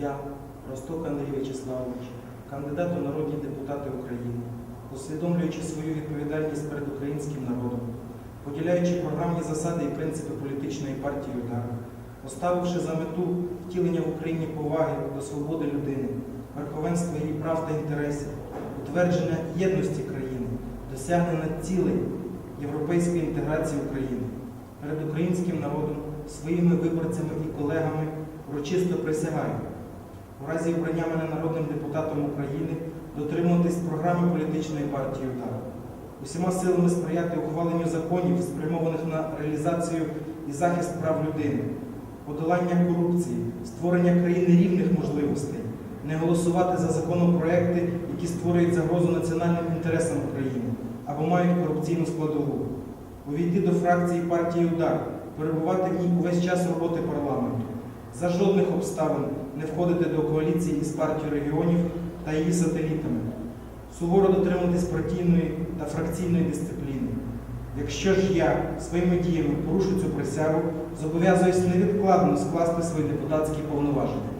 Я, Росток Андрій Вячеславович, кандидат у народні депутати України, усвідомлюючи свою відповідальність перед українським народом, поділяючи програмні засади і принципи політичної партії «Удар», поставивши за мету втілення в Україні поваги до свободи людини, верховенства її прав та інтересів, утвердження єдності країни, досягнення цілей європейської інтеграції України перед українським народом, своїми виборцями і колегами урочисто присягаю у разі обрання мене народним депутатом України дотримуватись програми політичної партії «Удар», усіма силами сприяти ухваленню законів, спрямованих на реалізацію і захист прав людини, подолання корупції, створення країни рівних можливостей, не голосувати за законопроекти, які створюють загрозу національним інтересам України або мають корупційну складову, увійти до фракції партії «Удар», перебувати в ній увесь час роботи парламенту, за жодних обставин не входити до коаліції із партією регіонів та її сателітами, суворо дотримуватись партійної та фракційної дисципліни. Якщо ж я своїми діями порушу цю присягу, зобов'язуюсь невідкладно скласти свої депутатські повноваження.